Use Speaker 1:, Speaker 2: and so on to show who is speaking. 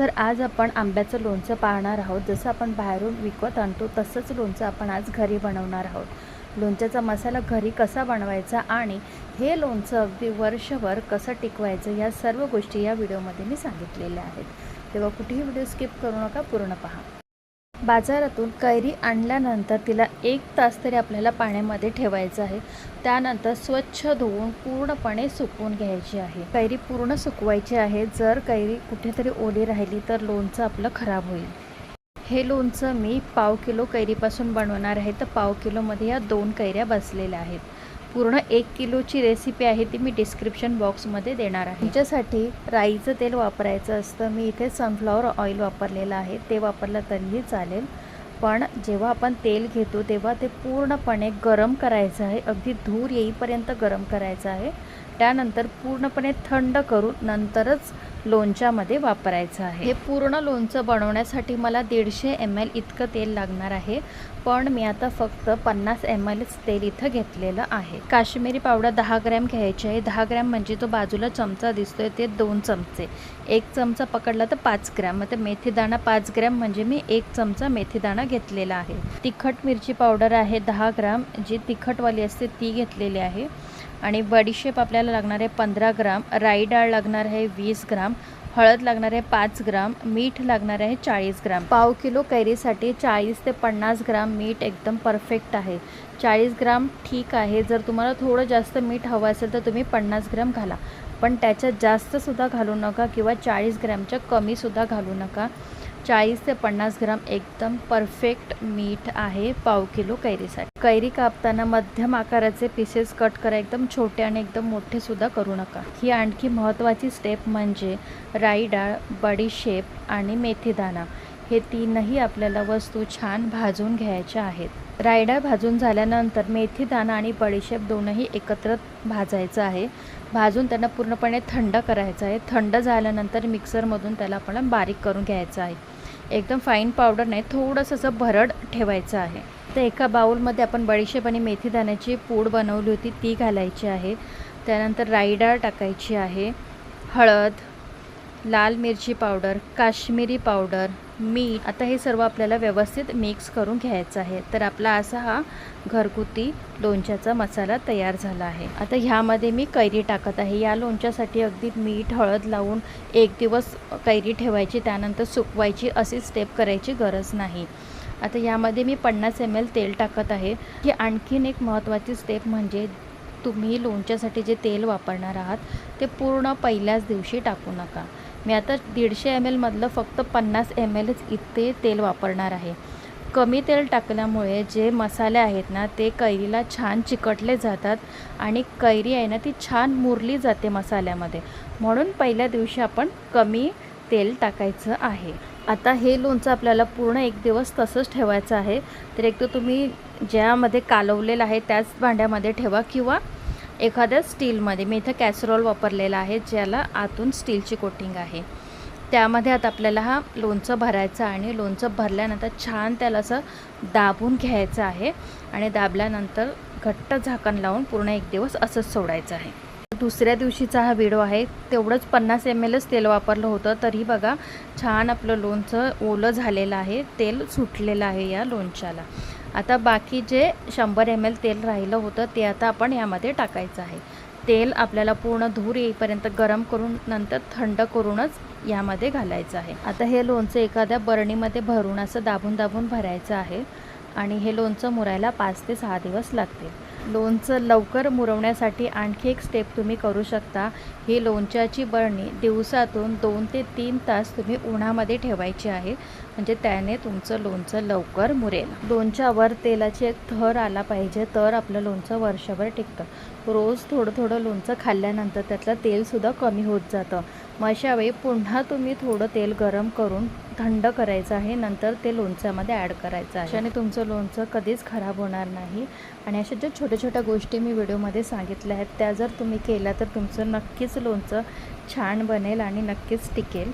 Speaker 1: तर आज आपण आंब्याचं लोणचं पाहणार आहोत. जसं आपण बाहेरून विकत आणतो तसंच लोणचं आपण आज घरी बनवणार आहोत. लोणच्याचा मसाला घरी कसा बनवायचा आणि हे लोणचं अगदी वर्षभर कसं टिकवायचं या सर्व गोष्टी या व्हिडिओमध्ये मी सांगितलेल्या आहेत. तेव्हा कुठेही व्हिडिओ स्किप करू नका पूर्ण पहा. बाजारातून कैरी आणल्यानंतर तिला एक तास तरी आपल्याला पाण्यामध्ये ठेवायचं आहे. त्यानंतर स्वच्छ धुवून पूर्णपणे सुकवून घ्यायची आहे. कैरी पूर्ण सुकवायची आहे. जर कैरी कुठेतरी ओली राहिली तर लोणचं आपलं खराब होईल. हे लोणचं मी पाव किलो कैरीपासून बनवणार आहे. तर पाव किलोमध्ये या दोन कैऱ्या बसलेल्या आहेत. पूर्ण एक किलोची रेसिपी आहे ती मी डिस्क्रिप्शन बॉक्समध्ये देणार आहे. हिच्यासाठी राईचं तेल वापरायचं असतं. मी इथे सनफ्लॉवर ऑइल वापरलेलं आहे. ते वापरलं तरीही चालेल. पण जेव्हा आपण तेल घेतो तेव्हा ते पूर्णपणे गरम करायचं आहे. अगदी धूर येईपर्यंत गरम करायचं आहे. त्यानंतर पूर्णपणे थंड करून नंतरच लोणच्यामध्ये वापरायचं आहे. हे पूर्ण लोणचं बनवण्यासाठी मला दीडशे एम एल इतकं तेल लागणार आहे पण मी आता फक्त पन्नास एम एलच तेल इथं घेतलेलं आहे. काश्मीरी पावडर दहा ग्रॅम घ्यायची आहे. दहा ग्रॅम म्हणजे तो बाजूला चमचा दिसतोय ते दोन चमचे. एक चमचा पकडला तर पाच ग्रॅम. मग ते मेथीदाणा पाच ग्रॅम म्हणजे मी एक चमचा मेथीदाणा घेतलेला आहे. तिखट मिरची पावडर आहे दहा ग्राम. जी तिखटवाली असते ती घेतलेली आहे. आणि बडीशेप आपल्याला लागणार आहे पंधरा ग्राम राई डाळ लागणार आहे वीस ग्राम हळद लागणार आहे पाच ग्राम मीठ लागणार आहे चाळीस ग्राम. पाव किलो कैरीसाठी चाळीस ते पन्नास ग्राम मीठ एकदम परफेक्ट आहे. चाळीस ग्राम ठीक आहे. जर तुम्हाला थोडं जास्त मीठ हवं असेल तर तुम्ही पन्नास ग्राम घाला. पण त्याच्यात जास्तसुद्धा घालू नका किंवा चाळीस ग्रॅमच्या कमीसुद्धा घालू नका. चाळीस ते पन्नास ग्राम एकदम परफेक्ट मीठ आहे पाव किलो कैरीसाठी. कैरी कापताना मध्यम आकाराचे पीसेस कट करा. एकदम छोटे आणि एकदम मोठे सुद्धा करू नका. ही आणखी महत्त्वाची स्टेप म्हणजे राई डाळ बडीशेप आणि मेथीदाणा हे तीनही आपल्याला वस्तू छान भाजून घ्यायच्या आहेत. रायडा भाजून झाल्यानंतर मेथीदाणा आणि बडीशेप दोनही एकत्र भाजायचं आहे. भाजून त्यांना पूर्णपणे थंड करायचं आहे. थंड झाल्यानंतर मिक्सरमधून त्याला आपण बारीक करून घ्यायचं आहे. एकदम फाईन पावडर नाही थोडंसं असं भरड ठेवायचं आहे. तर एका बाऊलमध्ये आपण बडीशेप आणि मेथीदाण्याची पूड बनवली होती ती घालायची आहे. त्यानंतर रायडा टाकायची आहे. हळद लाल मिरची पावडर काश्मीरी पावडर मीठ आता हे सर्व आपल्याला व्यवस्थित मिक्स करून घ्यायचं आहे. तर आपला असा हा घरगुती लोणच्याचा मसाला तयार झाला आहे. आता ह्यामध्ये मी कैरी टाकत आहे. या लोणच्यासाठी अगदी मीठ हळद लावून एक दिवस कैरी ठेवायची त्यानंतर सुकवायची अशी स्टेप करायची गरज नाही. आता यामध्ये मी पन्नास एम एल तेल टाकत आहे. ही आणखीन एक महत्त्वाची स्टेप म्हणजे तुम्ही लोणच्यासाठी जे तेल वापरणार आहात ते पूर्ण पहिल्याच दिवशी टाकू नका. मी आता दीडशे एम एलमधलं फक्त पन्नास एम एलच इथे तेल वापरणार आहे. कमी तेल टाकल्यामुळे जे मसाले आहेत ना ते कैरीला छान चिकटले जातात आणि कैरी आहे ना ती छान मुरली जाते मसाल्यामध्ये. म्हणून पहिल्या दिवशी आपण कमी तेल टाकायचं आहे. आता हे लोणचं आपल्याला पूर्ण एक दिवस तसंच ठेवायचं आहे. तर एक तर तुम्ही ज्यामध्ये कालवलेलं आहे त्याच भांड्यामध्ये ठेवा किंवा एखाद्या स्टीलमध्ये मी इथं कॅसरोल वापरलेला आहे ज्याला आतून स्टीलची कोटिंग आहे. त्यामध्ये आता आपल्याला हा लोणचं भरायचं आणि लोणचं भरल्यानंतर छान त्याला असं दाबून घ्यायचं आहे आणि दाबल्यानंतर घट्ट झाकण लावून पूर्ण एक दिवस असंच सोडायचं आहे. दुसऱ्या दिवशीचा हा व्हिडिओ आहे. तेवढंच पन्नास एम एलच तेल वापरलं होतं. तरी बघा छान आपलं लोणचं ओलं झालेलं आहे. तेल सुटलेलं आहे या लोणच्याला. आता बाकी जे शंभर एम एल तेल राहिलं होतं ते आता आपण यामध्ये टाकायचं आहे. तेल आपल्याला पूर्ण धूर येईपर्यंत गरम करून नंतर थंड करूनच यामध्ये घालायचं आहे. आता हे लोणचं एखाद्या बरणीमध्ये भरून असं दाबून दाबून भरायचं आहे आणि हे लोणचं मुरायला पाच ते सहा दिवस लागतील. लोणचं लवकर मुरवण्यासाठी आणखी एक स्टेप तुम्ही करू शकता. ही लोणच्याची बरणी दिवसातून दोन ते तीन तास तुम्ही उन्हामध्ये ठेवायची आहे. म्हणजे त्याने तुमचं लोणचं लवकर मुरेल. लोणच्यावर तेलाची एक थर आला पाहिजे तर आपलं लोणचं वर्षभर टिकतं. रोज थोडं थोडं लोणचं खाल्ल्यानंतर त्यातलं तेलसुद्धा कमी होत जातं. मग अशा वेळी पुन्हा तुम्ही थोडं तेल गरम करून थंड करायचं आहे नंतर ते लोणच्यामध्ये ॲड करायचं आहे. आणि तुमचं लोणचं कधीच खराब होणार नाही. आणि अशा ज्या छोट्या छोट्या गोष्टी मी व्हिडिओमध्ये सांगितल्या आहेत त्या जर तुम्ही केल्या तर तुमचं नक्कीच लोणचं छान बनेल आणि नक्कीच टिकेल.